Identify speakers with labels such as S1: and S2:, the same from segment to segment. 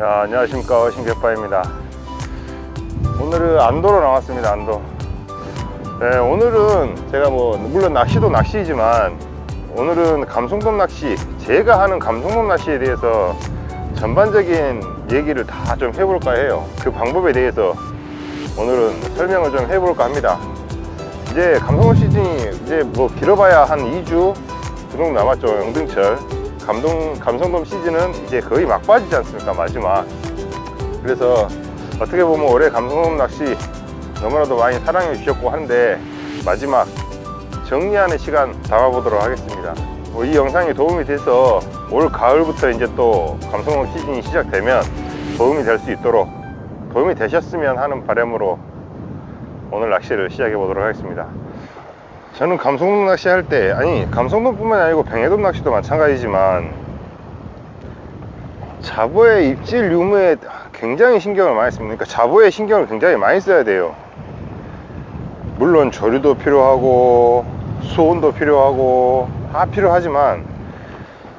S1: 야, 안녕하십니까. 어신개파입니다. 오늘은 안도로 나왔습니다 안도. 네, 오늘은 제가 뭐 물론 낚시도 낚시지만 오늘은 감성돔 낚시 제가 하는 감성돔 낚시에 대해서 전반적인 얘기를 다 좀 해볼까 해요. 그 방법에 대해서 오늘은 설명을 좀 해볼까 합니다. 이제 감성돔 시즌이 이제 뭐 길어봐야 한 2주 그 정도 남았죠 영등철 감동, 감성돔 시즌은 이제 거의 막바지지 않습니까 마지막. 그래서 어떻게 보면 올해 감성돔 낚시 너무나도 많이 사랑해 주셨고 한데 마지막 정리하는 시간 담아보도록 하겠습니다. 뭐 이 영상이 도움이 돼서 올 가을부터 이제 또 감성돔 시즌이 시작되면 도움이 될 수 있도록 도움이 되셨으면 하는 바람으로 오늘 낚시를 시작해 보도록 하겠습니다 저는 감성돔 낚시 할 때 아니 감성돔 뿐만 아니고 뱅에돔 낚시도 마찬가지지만 잡어의 입질 유무에 굉장히 신경을 많이 씁니다. 그러니까 잡어의 신경을 굉장히 많이 써야 돼요. 물론 조류도 필요하고 수온도 필요하고 다 필요하지만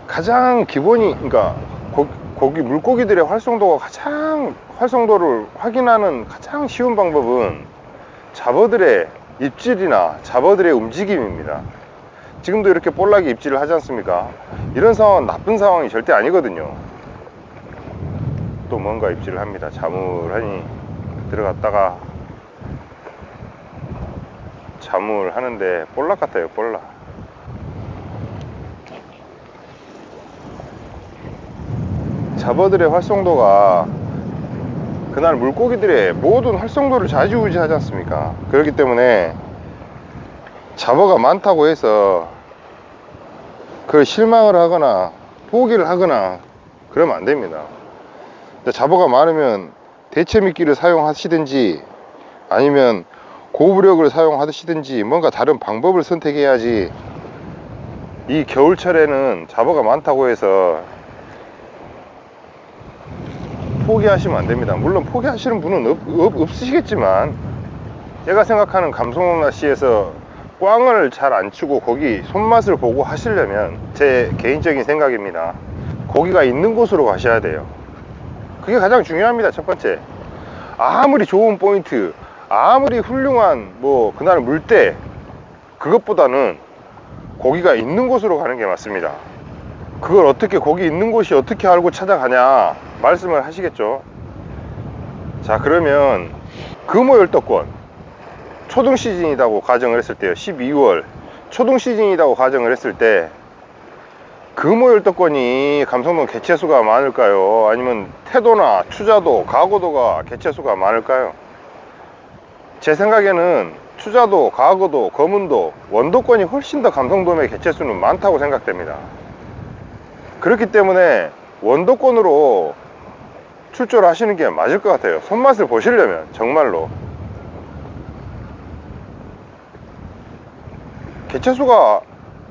S1: 가장 기본이 그러니까 고, 고기 물고기들의 활성도가 가장 활성도를 확인하는 가장 쉬운 방법은 잡어들의 입질이나 잡어들의 움직임입니다. 지금도 이렇게 볼락이 입질을 하지 않습니까? 이런 상황은 나쁜 상황이 절대 아니거든요. 또 뭔가 입질을 합니다. 자물하니 들어갔다가 자물 하는데 볼락 같아요, 볼락. 잡어들의 활성도가 그날 물고기들의 모든 활성도를 좌지우지하지 않습니까? 그렇기 때문에 잡어가 많다고 해서 그 실망을 하거나 포기를 하거나 그러면 안 됩니다. 잡어가 많으면 대체 미끼를 사용하시든지 아니면 고부력을 사용하시든지 뭔가 다른 방법을 선택해야지 이 겨울철에는 잡어가 많다고 해서 포기하시면 안 됩니다. 물론 포기하시는 분은 없, 없, 없으시겠지만 제가 생각하는 감성 낚시에서 꽝을 잘 안 치고 고기 손맛을 보고 하시려면 제 개인적인 생각입니다. 고기가 있는 곳으로 가셔야 돼요. 그게 가장 중요합니다. 첫 번째. 아무리 좋은 포인트, 아무리 훌륭한 뭐 그날 물때 그것보다는 고기가 있는 곳으로 가는 게 맞습니다. 그걸 어떻게 거기 있는 곳이 어떻게 알고 찾아가냐 말씀을 하시겠죠? 자 그러면 금호열덕권. 초등 시즌이라고 가정을 했을 때요. 12월. 초등 시즌이라고 가정을 했을 때 금호열덕권이 감성돔 개체수가 많을까요? 아니면 태도나 추자도 가고도가 개체수가 많을까요? 제 생각에는 추자도 가고도 검은도 원도권이 훨씬 더 감성돔의 개체수는 많다고 생각됩니다. 그렇기 때문에 원도권으로 출조를 하시는 게 맞을 것 같아요. 손맛을 보시려면 정말로 개체수가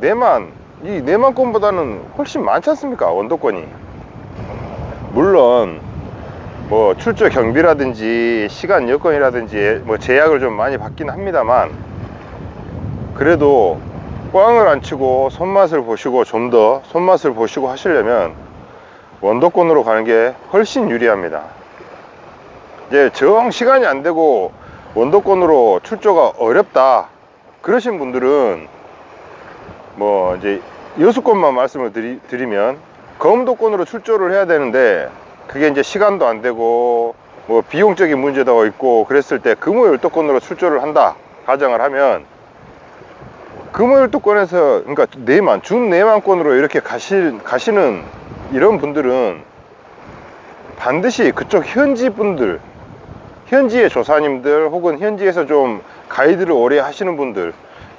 S1: 4만 이 4만 건보다는 훨씬 많지 않습니까? 원도권이 물론 뭐 출조 경비라든지 시간 여건이라든지 뭐 제약을 좀 많이 받긴 합니다만 그래도 꽝을 안 치고 손맛을 보시고 좀 더 손맛을 보시고 하시려면 원도권으로 가는 게 훨씬 유리합니다. 이제 정 시간이 안 되고 원도권으로 출조가 어렵다 그러신 분들은 뭐 이제 여수권만 말씀을 드리, 드리면 검도권으로 출조를 해야 되는데 그게 이제 시간도 안 되고 뭐 비용적인 문제도 있고 그랬을 때 금호열도권으로 출조를 한다 가정을 하면 금호열도권에서 그러니까 네만 준 네만권으로 이렇게 가시, 가시는 이런 분들은 반드시 그쪽 현지 분들 현지의 조사님들 혹은 현지에서 좀 가이드를 오래 하시는 분들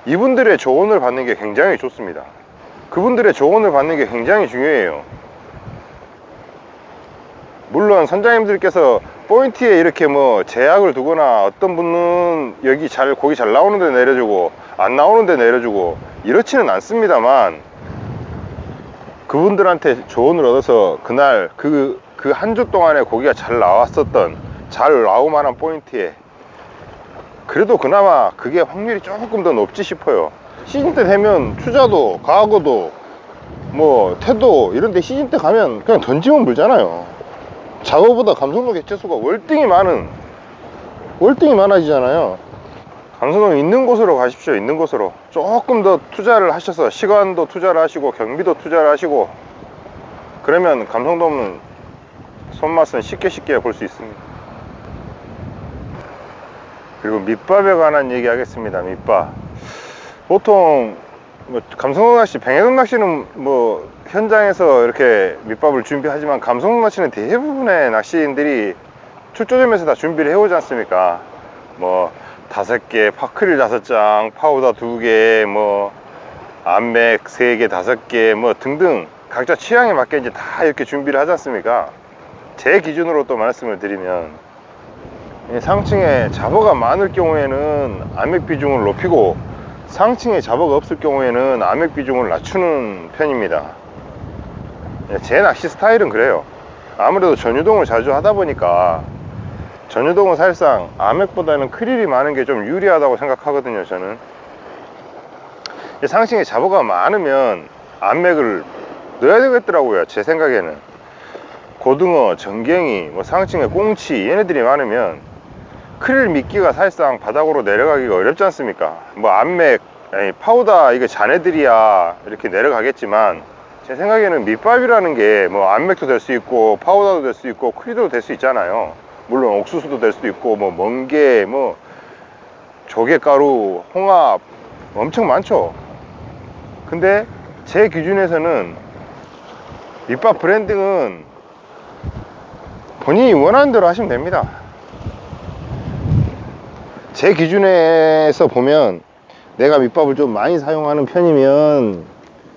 S1: 이분들의 조언을 받는 게 굉장히 좋습니다. 그분들의 조언을 받는 게 굉장히 중요해요. 물론 선장님들께서 포인트에 이렇게 뭐 제약을 두거나 어떤 분은 여기 잘 고기 잘 나오는 데 내려주고 안 나오는 데 내려주고 이렇지는 않습니다만 그분들한테 조언을 얻어서 그날 그 그 한 주 동안에 고기가 잘 나왔었던 잘 나올 만한 포인트에 그래도 그나마 그게 확률이 조금 더 높지 싶어요. 시즌 때 되면 투자도 과거도 뭐 태도 이런 데 시즌 때 가면 그냥 던지면 물잖아요. 작업보다 감성돔 개체수가 월등히 많은 월등히 많아지잖아요 감성돔 있는 곳으로 가십시오. 있는 곳으로. 조금 더 투자를 하셔서 시간도 투자를 하시고 경비도 투자를 하시고 그러면 감성돔은 손맛은 쉽게 쉽게 볼 수 있습니다. 그리고 밑밥에 관한 얘기 하겠습니다. 밑밥. 보통 뭐 감성돔 낚시, 뱅에돔 낚시는 뭐 현장에서 이렇게 밑밥을 준비하지만 감성돔 낚시는 대부분의 낚시인들이 출조점에서 다 준비를 해오지 않습니까? 뭐 다섯 개, 파크릴 다섯 장, 파우더 두 개, 뭐 암맥 세 개, 다섯 개, 뭐 등등 각자 취향에 맞게 이제 다 이렇게 준비를 하지 않습니까? 제 기준으로 또 말씀을 드리면 이 상층에 잡어가 많을 경우에는 암맥 비중을 높이고 상층에 잡어가 없을 경우에는 암맥 비중을 낮추는 편입니다. 예, 제 낚시 스타일은 그래요. 아무래도 전유동을 자주 하다 보니까 전유동은 사실상 암맥보다는 크릴이 많은 게 좀 유리하다고 생각하거든요, 저는. 이 상층에 잡어가 많으면 암맥을 넣어야 되겠더라고요, 제 생각에는. 고등어, 전갱이, 뭐 상층에 꽁치, 얘네들이 많으면 크릴 미끼가 사실상 바닥으로 내려가기가 어렵지 않습니까? 뭐 암맥, 아니, 파우더 이거 자네들이야 이렇게 내려가겠지만 제 생각에는 밑밥이라는 게 뭐 암맥도 될 수 있고 파우더도 될 수 있고 크릴도 될 수 있잖아요. 물론 옥수수도 될 수도 있고 뭐 멍게, 뭐 조개가루, 홍합 엄청 많죠. 근데 제 기준에서는 밑밥 브랜딩은 본인이 원하는 대로 하시면 됩니다. 제 기준에서 보면 내가 밑밥을 좀 많이 사용하는 편이면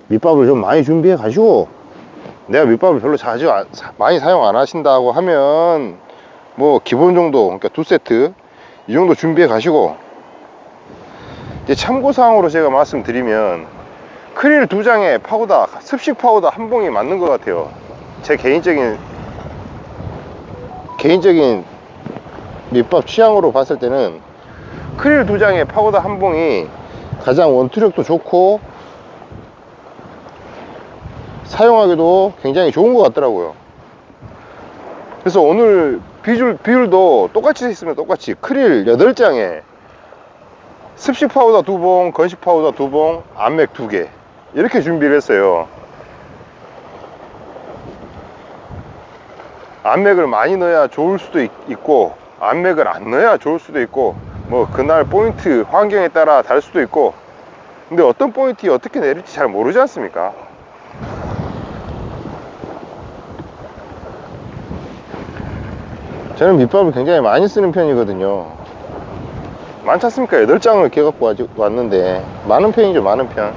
S1: 밑밥을 좀 많이 준비해 가지고 내가 밑밥을 별로 자주 많이 사용 안 하신다고 하면 뭐 기본 정도 그러니까 두 세트 이 정도 준비해 가시고 이제 참고사항으로 제가 말씀드리면 크릴 두 장에 파우더 습식 파우더 한 봉이 맞는 것 같아요. 제 개인적인 개인적인 밑밥 취향으로 봤을 때는 크릴 두 장에 파우더 한 봉이 가장 원투력도 좋고 사용하기도 굉장히 좋은 것 같더라고요. 그래서 오늘 비율, 비율도 똑같이 있으면 똑같이 크릴 8장에 습식 파우더 두 봉, 건식 파우더 두 봉, 암맥 두 개. 이렇게 준비를 했어요. 암맥을 많이 넣어야 좋을 수도 있, 고 암맥을 안 넣어야 좋을 수도 있고 뭐 그날 포인트 환경에 따라 다를 수도 있고. 근데 어떤 포인트에 어떻게 내릴지 잘 모르지 않습니까 저는 밑밥을 굉장히 많이 쓰는 편이거든요. 많지 않습니까? 8장을 이렇게 갖고 왔는데 많은 편이죠 많은 편.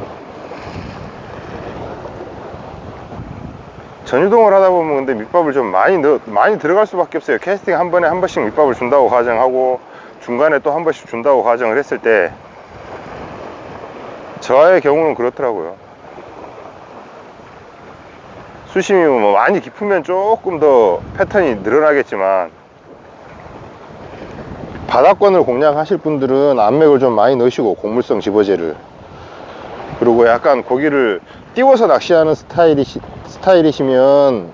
S1: 전유동을 하다 보면 근데 밑밥을 좀 많이 넣, 많이 들어갈 수밖에 없어요. 캐스팅 한 번에 한 번씩 밑밥을 준다고 가정하고 중간에 또 한 번씩 준다고 가정을 했을 때 저의 경우는 그렇더라고요. 수심이 뭐 많이 깊으면 조금 더 패턴이 늘어나겠지만 바닥권을 공략하실 분들은 암맥을 좀 많이 넣으시고 곡물성 집어제를. 그리고 약간 고기를 띄워서 낚시하는 스타일이시, 스타일이시면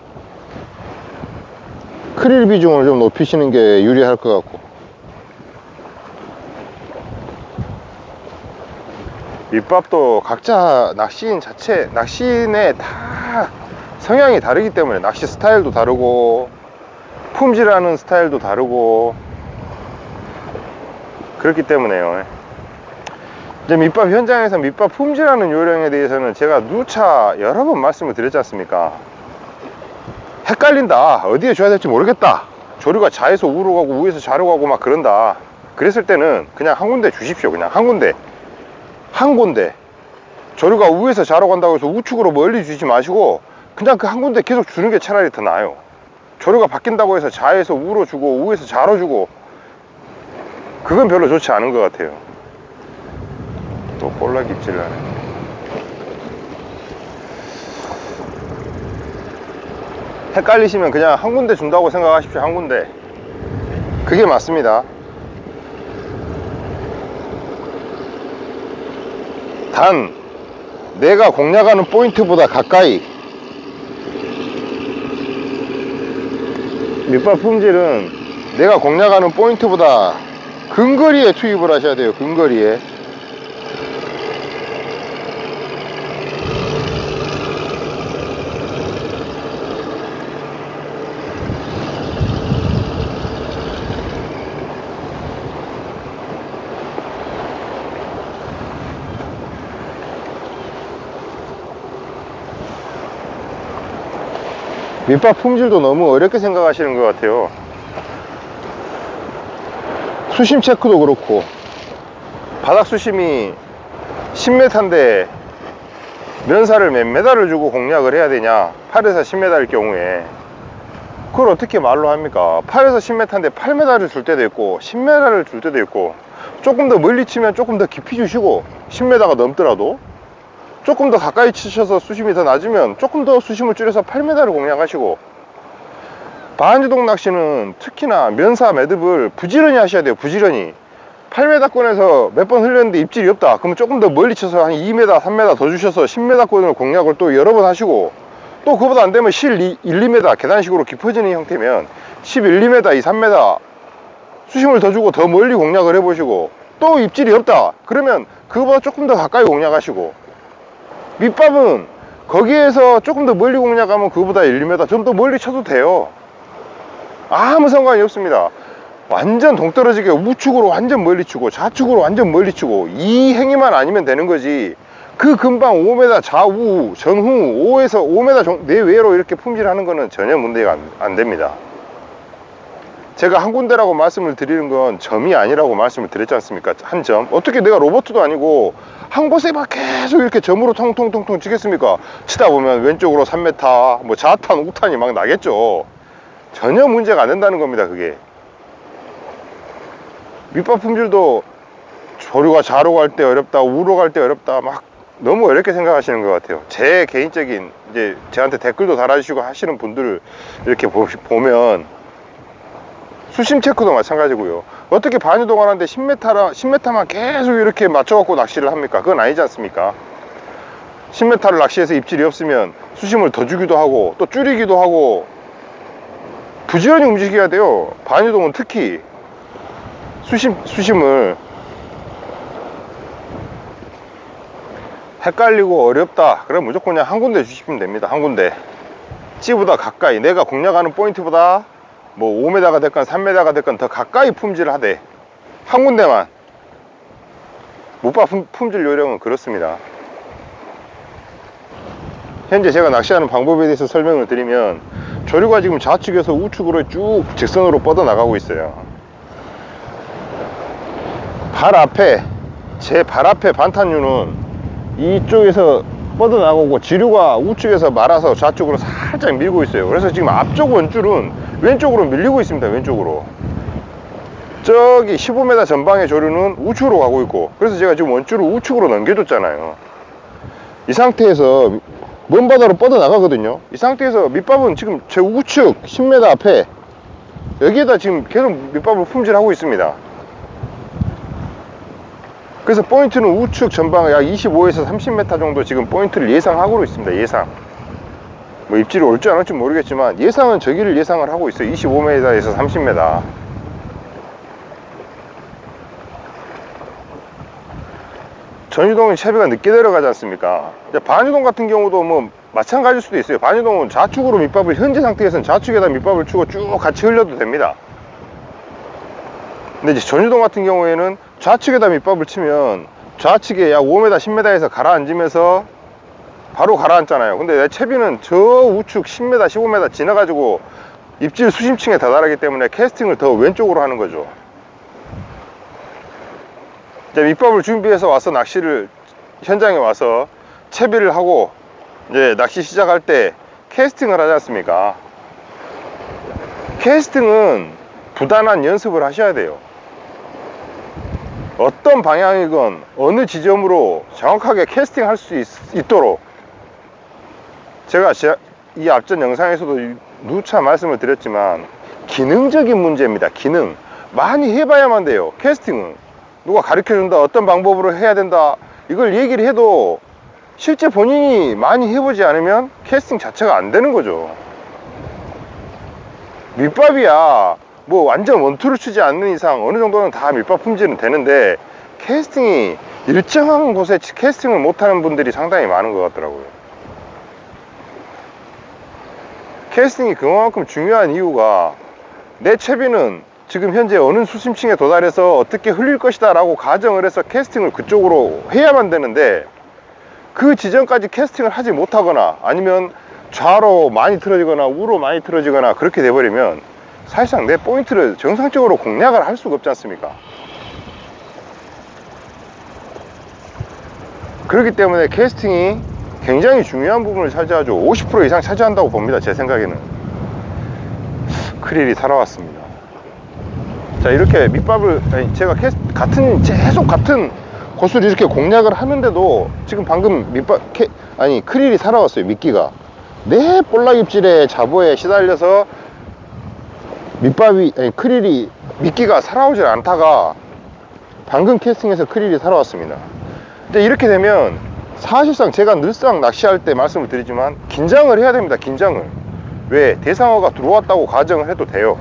S1: 크릴 비중을 좀 높이시는 게 유리할 것 같고. 밑밥도 각자 낚시인 자체 낚시인의 다 성향이 다르기 때문에 낚시 스타일도 다르고 품질하는 스타일도 다르고 그렇기 때문에요. 이제 밑밥 현장에서 밑밥 품질하는 요령에 대해서는 제가 누차 여러 번 말씀을 드렸지 않습니까? 헷갈린다. 어디에 줘야 될지 모르겠다. 조류가 좌에서 우로 가고 우에서 좌로 가고 막 그런다. 그랬을 때는 그냥 한 군데 주십시오 그냥. 한 군데. 한 군데. 조류가 우에서 좌로 간다고 해서 우측으로 멀리 주지 마시고 그냥 그 한 군데 계속 주는 게 차라리 더 나아요. 조류가 바뀐다고 해서 좌에서 우로 주고 우에서 좌로 주고 그건 별로 좋지 않은 것 같아요. 또 볼락 입질을 하네 헷갈리시면 그냥 한 군데 준다고 생각하십시오 한 군데. 그게 맞습니다. 단 내가 공략하는 포인트보다 가까이 밑밥 품질은 내가 공략하는 포인트보다 근거리에 투입을 하셔야 돼요 근거리에. 밑밥 품질도 너무 어렵게 생각하시는 것 같아요 수심 체크도 그렇고 바닥 수심이 10m인데 면사를 몇 메다를 주고 공략을 해야 되냐? 8에서 10m일 경우에. 그걸 어떻게 말로 합니까? 8에서 10m인데 8m를 줄 때도 있고 10m를 줄 때도 있고 조금 더 멀리 치면 조금 더 깊이 주시고 10m가 넘더라도 조금 더 가까이 치셔서 수심이 더 낮으면 조금 더 수심을 줄여서 8m를 공략하시고 반지동 낚시는 특히나 면사 매듭을 부지런히 하셔야 돼요 부지런히. 8m권에서 몇 번 흘렸는데 입질이 없다. 그러면 조금 더 멀리 쳐서 한 2m 3m 더 주셔서 10m권을 공략을 또 여러 번 하시고 또 그보다 안 되면 1, 1 2m 계단식으로 깊어지는 형태면 11, 2m, 2, 3m 수심을 더 주고 더 멀리 공략을 해보시고 또 입질이 없다. 그러면 그거보다 조금 더 가까이 공략하시고. 밑밥은 거기에서 조금 더 멀리 공략하면 그거보다 1, 2m 좀 더 멀리 쳐도 돼요 아무 상관이 없습니다. 완전 동떨어지게 우측으로 완전 멀리 치고 좌측으로 완전 멀리 치고 이 행위만 아니면 되는 거지. 그 근방 5m 좌우 전후 5에서 5m 정- 내외로 이렇게 품질하는 거는 전혀 문제가 안, 안 됩니다. 제가 한 군데라고 말씀을 드리는 건 점이 아니라고 말씀을 드렸지 않습니까? 한 점. 어떻게 내가 로버트도 아니고 한 곳에만 계속 이렇게 점으로 통통통통 치겠습니까? 치다 보면 왼쪽으로 3m 뭐 좌탄 우탄이 막 나겠죠 전혀 문제가 안 된다는 겁니다 그게. 밑밥 품질도 조류가 좌로 갈 때 어렵다 우로 갈 때 어렵다 막 너무 어렵게 생각하시는 것 같아요. 제 개인적인 이제 저한테 댓글도 달아주시고 하시는 분들을 이렇게 보, 보면 수심 체크도 마찬가지고요. 어떻게 반유동을 하는데 10m라, 10m만 계속 이렇게 맞춰갖고 낚시를 합니까? 그건 아니지 않습니까? 10m를 낚시해서 입질이 없으면 수심을 더 주기도 하고 또 줄이기도 하고 부지런히 움직여야 돼요. 반유동은 특히 수심, 수심을 헷갈리고 어렵다. 그럼 무조건 그냥 한 군데 주시면 됩니다. 한 군데. 찌보다 가까이. 내가 공략하는 포인트보다 뭐 5m가 됐건 3m가 됐건 더 가까이 품질을 하되 한 군데만. 못봐 품질 요령은 그렇습니다. 현재 제가 낚시하는 방법에 대해서 설명을 드리면 조류가 지금 좌측에서 우측으로 쭉 직선으로 뻗어 나가고 있어요. 발 앞에 제 발 앞에 반탄유는 이쪽에서 뻗어 나가고 지류가 우측에서 말아서 좌측으로 살짝 밀고 있어요. 그래서 지금 앞쪽 원줄은 왼쪽으로 밀리고 있습니다 왼쪽으로. 저기 15m 전방의 조류는 우측으로 가고 있고 그래서 제가 지금 원줄을 우측으로 넘겨줬잖아요. 이 상태에서 먼 바다로 뻗어 나가거든요. 이 상태에서 밑밥은 지금 제 우측 10m 앞에 여기에다 지금 계속 밑밥을 품질하고 있습니다. 그래서 포인트는 우측 전방에 약 25에서 30m 정도 지금 포인트를 예상하고 있습니다. 예상. 뭐 입질이 올지 안 올지 모르겠지만 예상은 저기를 예상을 하고 있어요. 25m에서 30m 전유동은 채비가 늦게 내려가지 않습니까? 반유동 같은 경우도 뭐 마찬가지일 수도 있어요. 반유동은 좌측으로 밑밥을 현재 상태에서는 좌측에다 밑밥을 주고 쭉 같이 흘려도 됩니다. 근데 이제 전유동 같은 경우에는 좌측에다 밑밥을 치면 좌측에 약 5m 10m에서 가라앉으면서 바로 가라앉잖아요. 근데 내 채비는 저 우측 10m 15m 지나가지고 입질 수심층에 다다르기 때문에 캐스팅을 더 왼쪽으로 하는 거죠 이제 밑밥을 준비해서 와서 낚시를 현장에 와서 채비를 하고 이제 낚시 시작할 때 캐스팅을 하지 않습니까? 캐스팅은 부단한 연습을 하셔야 돼요. 어떤 방향이건 어느 지점으로 정확하게 캐스팅 할 수 있도록. 제가 제- 이 앞전 영상에서도 누차 말씀을 드렸지만 기능적인 문제입니다 기능. 많이 해봐야만 돼요 캐스팅은 누가 가르쳐 준다 어떤 방법으로 해야 된다 이걸 얘기를 해도 실제 본인이 많이 해보지 않으면 캐스팅 자체가 안 되는 거죠. 밑밥이야. 뭐 완전 원투를 치지 않는 이상 어느 정도는 다 밑밥 품질은 되는데 캐스팅이 일정한 곳에 치- 캐스팅을 못하는 분들이 상당히 많은 것 같더라고요. 캐스팅이 그만큼 중요한 이유가 내 채비는 지금 현재 어느 수심층에 도달해서 어떻게 흘릴 것이다 라고 가정을 해서 캐스팅을 그쪽으로 해야만 되는데 그 지점까지 캐스팅을 하지 못하거나 아니면 좌로 많이 틀어지거나 우로 많이 틀어지거나 그렇게 돼버리면 사실상 내 포인트를 정상적으로 공략을 할 수가 없지 않습니까? 그렇기 때문에 캐스팅이 굉장히 중요한 부분을 차지하죠. 50% 이상 차지한다고 봅니다. 제 생각에는. 크릴이 살아왔습니다. 자, 이렇게 밑밥을, 제가 캐스, 같은, 계속 같은 곳을 이렇게 공략을 하는데도 지금 방금 밑밥, 캐, 아니, 크릴이 살아왔어요. 미끼가. 내 볼락 입질에 자보에 시달려서 밑밥이, 아니, 크릴이, 미끼가 살아오질 않다가 방금 캐스팅에서 크릴이 살아왔습니다. 근데 이렇게 되면 사실상 제가 늘상 낚시할 때 말씀을 드리지만 긴장을 해야 됩니다. 긴장을. 왜? 대상어가 들어왔다고 가정을 해도 돼요.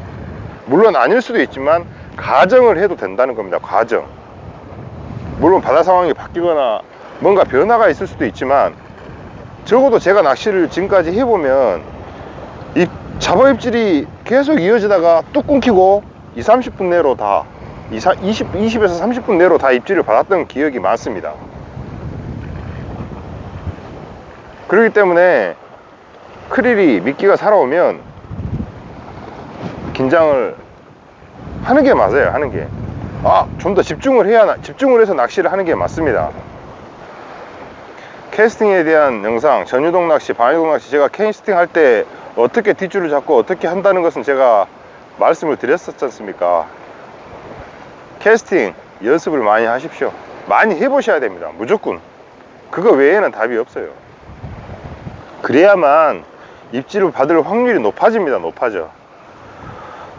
S1: 물론 아닐 수도 있지만 가정을 해도 된다는 겁니다. 가정. 물론 바다 상황이 바뀌거나 뭔가 변화가 있을 수도 있지만 적어도 제가 낚시를 지금까지 해보면 이 잡어 입질이 계속 이어지다가 뚝 끊기고 2, 30분 내로 다 20, 20에서 30분 내로 다 입질을 받았던 기억이 많습니다. 그렇기 때문에 크릴이 미끼가 살아오면 긴장을 하는 게 맞아요. 하는 게. 아, 좀 더 집중을 해야, 나- 집중을 해서 낚시를 하는 게 맞습니다. 캐스팅에 대한 영상, 전유동 낚시, 반유동 낚시, 제가 캐스팅 할 때 어떻게 뒷줄을 잡고 어떻게 한다는 것은 제가 말씀을 드렸었지 않습니까? 캐스팅 연습을 많이 하십시오. 많이 해보셔야 됩니다. 무조건. 그거 외에는 답이 없어요. 그래야만 입질을 받을 확률이 높아집니다. 높아져.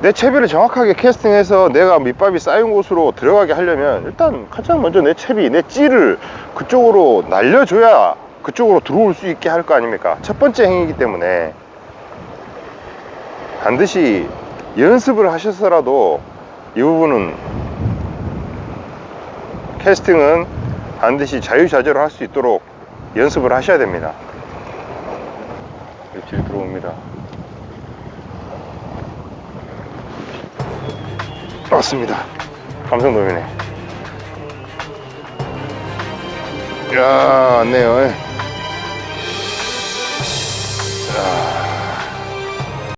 S1: 내 채비를 정확하게 캐스팅해서 내가 밑밥이 쌓인 곳으로 들어가게 하려면 일단 가장 먼저 내 채비, 내 찌를 그쪽으로 날려줘야 그쪽으로 들어올 수 있게 할 거 아닙니까? 첫 번째 행위이기 때문에 반드시 연습을 하셔서라도 이 부분은 캐스팅은 반드시 자유자재로 할 수 있도록 연습을 하셔야 됩니다. 입질 들어옵니다. 맞습니다. 감성돔이네. 야, 왔네요. 야.